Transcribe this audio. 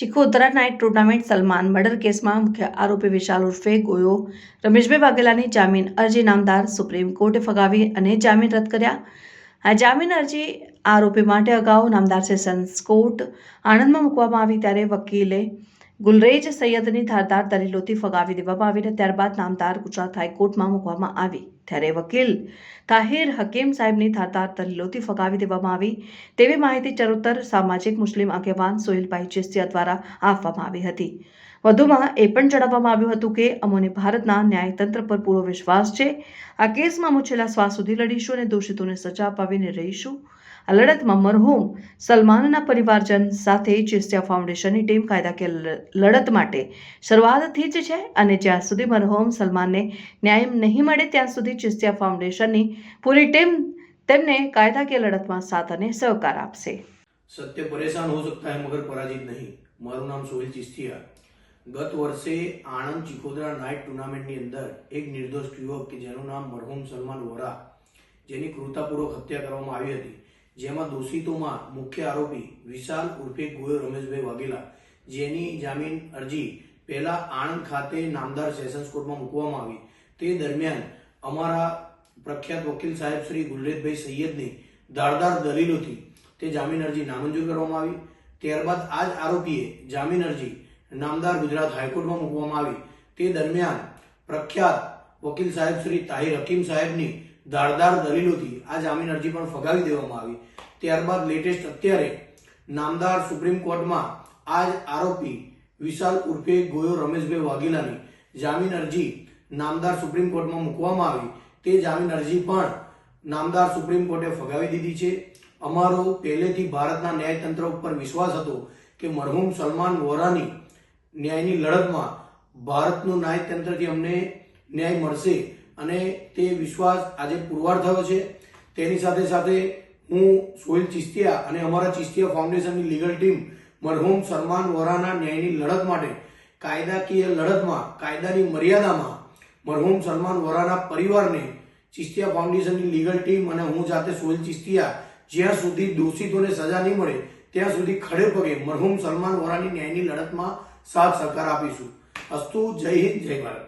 Chikhodra night tournament Salman murder કેસમાં મુખ્ય આરોપી વિશાલ ઉર્ફે ગોયો. રમેશભાઈ વાઘેલાની જામીન અરજી નામદાર સુપ્રીમ કોર્ટે ફગાવી અને જામીન રદ કર્યા. આ જામીન અરજી આરોપી માટે અગાઉ નામદાર સેશન્સ કોર્ટ આણંદમાં મૂકવામાં આવી ત્યારે વકીલે ગુલરેજ સૈયદની ધારદાર દલીલોથી ફગાવી દેવામાં આવીને ત્યારબાદ નામદાર ગુજરાત હાઈકોર્ટમાં મૂકવામાં આવી. ત્યારે વકીલ. તાહિર હકીમ સાહેબની ધારદાર દલીલોથી ફગાવી દેવામાં આવી. તેવી માહિતી ચરોતર સામાજિક મુસ્લિમ આગેવાન સોહિલભાઈ ચિસ્તિયા દ્વારા આપવામાં આવી હતી. વધુમાં એ પણ જણાવવામાં આવ્યું હતું કે, અમોને ભારતના ન્યાયતંત્ર પર પૂરો વિશ્વાસ છે. આ કેસમાં અમે છેલ્લા શ્વાસ સુધી લડીશું અને દોષિતોને સજા અપાવીને રહીશું. આ લડતમાં મરહૂમ સલમાનના પરિવારજન સાથે ચેસ્ટિયા ફાઉન્ડેશનની ટીમ કાયદાકીય લડત માટે શરૂઆતથી જ છે અને જ્યાં સુધી મરહૂમ સલમાનને ન્યાય નહીં મળે, ત્યાં સુધી ચિસ્તિયા ફાઉન્ડેશનની પૂરી ટીમ તેમને કાયદાકીય લડતમાં સાથ અને સહકાર આપશે सत्य परेशान हो सकता है मगर पराजित नहीं મારું નામ સોહિલ ચિસ્તિયા ગત વર્ષે આણંદ ચિખોદરા નાઇટ ટુર્નામેન્ટની અંદર એક નિર્દોષ યુવક કે જેનું નામ મરહુમ સલમાન વોરા જેની ક્રૂરતાપૂર્વક હત્યા કરવામાં આવી હતી જેમાં દોષિતોમાં મુખ્ય આરોપી વિશાલ ઉર્ફે ગોયો રમેશભાઈ વાઘેલા જેની જામીન અરજી પહેલા આણંદ ખાતે નામદાર સેશન્સ કોર્ટમાં મૂકવામાં આવી તે દરમિયાન અમારા પ્રખ્યાત વકીલ સાહેબ શ્રી ગુલરેજભાઈ સૈયદની ધારદાર દલીલોથી તે જામીન અરજી નામંજૂર કરવામાં આવી. ત્યારબાદ આ જ આરોપીએ જામીન અરજી નામદાર ગુજરાત હાઈકોર્ટમાં મૂકવામાં આવી. તે દરમિયાન પ્રખ્યાત વકીલ સાહેબ શ્રી તાહિર હકીમ સાહેબની ધારદાર દલીલોથી આ જામીન અરજી પણ ફગાવી દેવામાં આવી. ત્યારબાદ લેટેસ્ટ અત્યારે નામદાર સુપ્રીમ કોર્ટમાં આ જ આરોપી વિશાલ ઉર્ફે ગોયો રમેશભાઈ વાઘેલાની જામીન અરજી નામદાર સુપ્રીમ કોર્ટમાં મૂકવામાં આવી તે જામીન અરજી પણ નામદાર સુપ્રીમ કોર્ટે ફગાવી દીધી છે. અમારો પહેલેથી ભારતના ન્યાયતંત્ર ઉપર વિશ્વાસ હતો કે મરહુમ સલમાન વોરાની ન્યાયની લડતમાં ભારતનું ન્યાયતંત્રથી અમને ન્યાય મળશે અને તે વિશ્વાસ આજે પુરવાર થયો છે. તેની સાથે સાથે હું સોહિલ ચિસ્તિયા અને અમારા ચિસ્તિયા ફાઉન્ડેશનની લીગલ ટીમ મરહુમ સલમાન વોરાના ન્યાયની લડત માટે કાયદાકીય લડતમાં, કાયદાની મર્યાદામાં મરહુમ સલમાન વોરાના પરિવારને ચિસ્તિયા ફાઉન્ડેશનની લીગલ ટીમ અને હું જાતે સોહેલ ચિસ્તિયા, જ્યાં સુધી દોષિતોને સજા નહીં મળે, ત્યાં સુધી ખડે પગે મરહુમ સલમાન વોરાની ન્યાયની લડતમાં સાથ સહકાર આપીશું. અસ્તુ, જય હિન્દ, જય ભારત.